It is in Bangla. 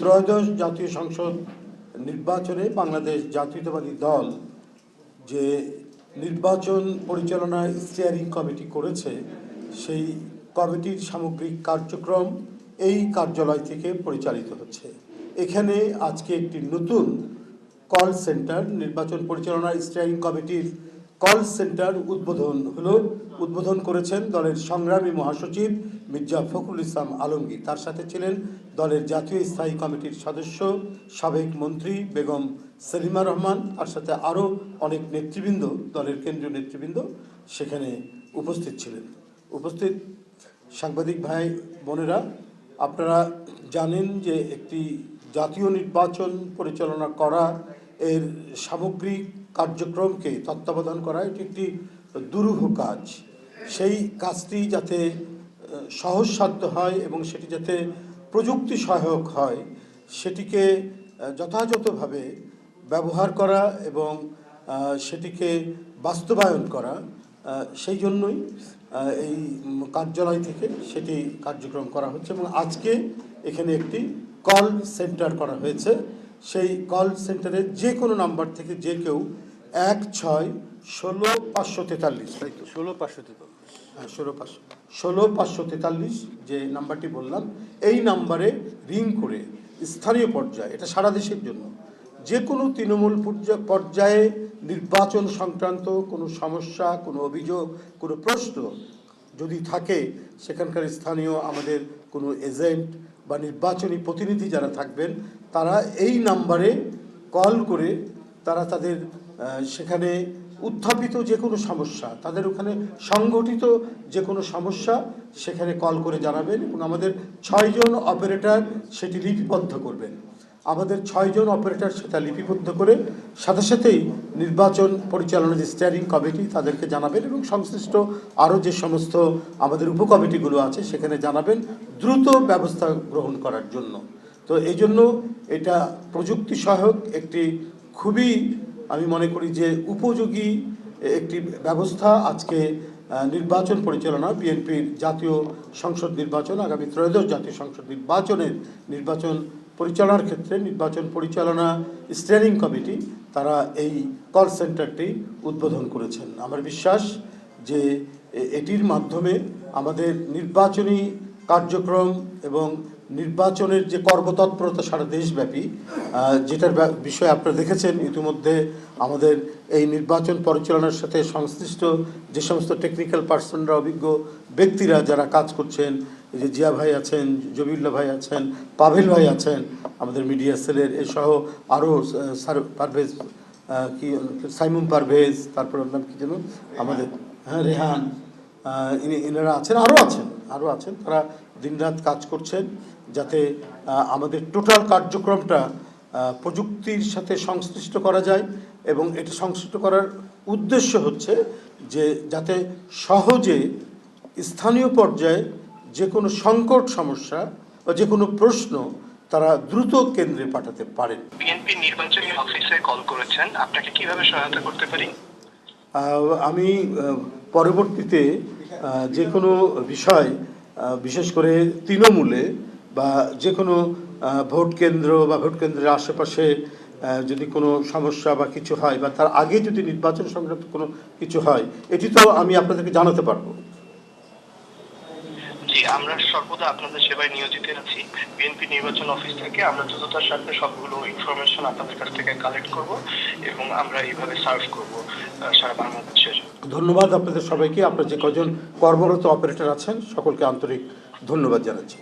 ত্রয়োদশ জাতীয় সংসদ নির্বাচনে বাংলাদেশ জাতীয়তাবাদী দল যে নির্বাচন পরিচালনা স্টিয়ারিং কমিটি করেছে, সেই কমিটির সামগ্রিক কার্যক্রম এই কার্যালয় থেকে পরিচালিত হচ্ছে। এখানে আজকে একটি নতুন কল সেন্টার নির্বাচন পরিচালনা স্টিয়ারিং কমিটির কল সেন্টার উদ্বোধন হলো, উদ্বোধন করেছেন দলের সংগ্রামী মহাসচিব মির্জা ফখরুল ইসলাম আলমগীর। তার সাথে ছিলেন দলের জাতীয় স্থায়ী কমিটির সদস্য, সাবেক মন্ত্রী বেগম সেলিমা রহমান। তার সাথে আরও অনেক নেতৃবৃন্দ, দলের কেন্দ্রীয় নেতৃবৃন্দ সেখানে উপস্থিত ছিলেন। উপস্থিত সাংবাদিক ভাই বোনেরা, আপনারা জানেন যে একটি জাতীয় নির্বাচন পরিচালনা করা এর সামগ্রিক কার্যক্রমকে তত্ত্বাবধান করা, এটি একটি দুরূহ কাজ। সেই কাজটি যাতে সহজসাধ্য হয় এবং সেটি যাতে প্রযুক্তি সহায়ক হয়, সেটিকে যথাযথভাবে ব্যবহার করা এবং সেটিকে বাস্তবায়ন করা সেই জন্যই এই কার্যালয় থেকে সেটি কার্যক্রম করা হচ্ছে এবং আজকে এখানে একটি কল সেন্টার করা হয়েছে। সেই কল সেন্টারে যে কোনো নাম্বার থেকে যে কেউ এক ছয় ষোলো পাঁচশো তেতাল্লিশ তাই তো? ষোলো পাঁচশো তেতাল্লিশ। হ্যাঁ ষোলো পাঁচশো। ষোলো পাঁচশো তেতাল্লিশ যে নাম্বারটি বললাম এই নাম্বারে রিং করে স্থানীয় পর্যায়ে এটা সারা দেশের জন্য যে কোনো তৃণমূল পর্যা- পর্যায়ে নির্বাচন সংক্রান্ত কোনো সমস্যা কোনো অভিযোগ কোনো প্রশ্ন যদি থাকে সেখানকার স্থানীয় আমাদের কোনো এজেন্ট বা নির্বাচনী প্রতিনিধি যারা থাকবেন, তারা এই নাম্বারে কল করে তারা তাদের সেখানে উত্থাপিত যে কোনো সমস্যা, তাদের ওখানে সংগঠিত যে কোনো সমস্যা সেখানে কল করে জানাবেন এবং আমাদের ছয়জন অপারেটর সেটি লিপিবদ্ধ করবেন। আমাদের ছয়জন অপারেটর সেটা লিপিবদ্ধ করে, সাথে সাথেই নির্বাচন পরিচালনা যে স্টিয়ারিং কমিটি তাদেরকে জানাবেন এবং সংশ্লিষ্ট আরও যে সমস্ত আমাদের উপকমিটিগুলো আছে সেখানে জানাবেন দ্রুত ব্যবস্থা গ্রহণ করার জন্য। তো এই জন্য এটা প্রযুক্তি সহায়ক একটি খুবই, আমি মনে করি যে উপযোগী একটি ব্যবস্থা আজকে নির্বাচন পরিচালনা, বিএনপির জাতীয় সংসদ নির্বাচন, আগামী ত্রয়োদশ জাতীয় সংসদ নির্বাচনের নির্বাচন পরিচালনার ক্ষেত্রে নির্বাচন পরিচালনা স্টিয়ারিং কমিটি তারা এই কল সেন্টারটি উদ্বোধন করেছেন। আমার বিশ্বাস যে এটির মাধ্যমে আমাদের নির্বাচনী কার্যক্রম এবং নির্বাচনের যে কর্মতৎপরতা সারা দেশব্যাপী যেটার বিষয়ে আপনারা দেখেছেন, ইতিমধ্যে আমাদের এই নির্বাচন পরিচালনার সাথে সংশ্লিষ্ট যে সমস্ত টেকনিক্যাল পার্সনরা অভিজ্ঞ ব্যক্তিরা যারা কাজ করছেন যে জিয়া ভাই আছেন জবিউল্লাহ ভাই আছেন, পাভেল ভাই আছেন, আমাদের মিডিয়া সেলের এসহ আরও স্যার পারভেজ কি সাইমুম পারভেজ, তারপর নাম কি যেন, আমাদের হ্যাঁ রেহান ইনি এনারা আছেন আরও আছেন আরও আছেন, তারা দিনরাত কাজ করছেন যাতে আমাদের টোটাল কার্যক্রমটা প্রযুক্তির সাথে সংশ্লিষ্ট করা যায় এবং এটা সংশ্লিষ্ট করার উদ্দেশ্য হচ্ছে যে, যাতে সহজে স্থানীয় পর্যায়ে যে কোনো সংকট সমস্যা বা যে কোনো প্রশ্ন তারা দ্রুত কেন্দ্রে পাঠাতে পারেন। বিএনপি নির্বাচনী অফিসে কল করেছেন। আপনাকে কীভাবে সহায়তা করতে পারি? আমি পরবর্তীতে যে কোনো বিষয় বিশেষ করে তৃণমূলে বা যে কোনো ভোট কেন্দ্র বা ভোট কেন্দ্রের আশেপাশে যদি কোনো সমস্যা বা কিছু হয় বা তার আগে যদি নির্বাচন সংক্রান্ত কোনো কিছু হয় এটি তো আমি আপনাদেরকে জানাতে পারব। আমরা সর্বদা আপনাদের সেবায় নিয়োজিত আছি। বিএনপি নির্বাচন অফিস থেকে আমরা যতটা সাথে সবগুলো ইনফরমেশন আপনাদের কাছ থেকে কালেক্ট করব এবং আমরা এইভাবে সার্ভ করব সারা বাংলাদেশের ধন্যবাদ আপনাদের সবাইকে। আপনার যে কজন কর্মরত অপারেটর আছেন, সকলকে আন্তরিক ধন্যবাদ জানাচ্ছি।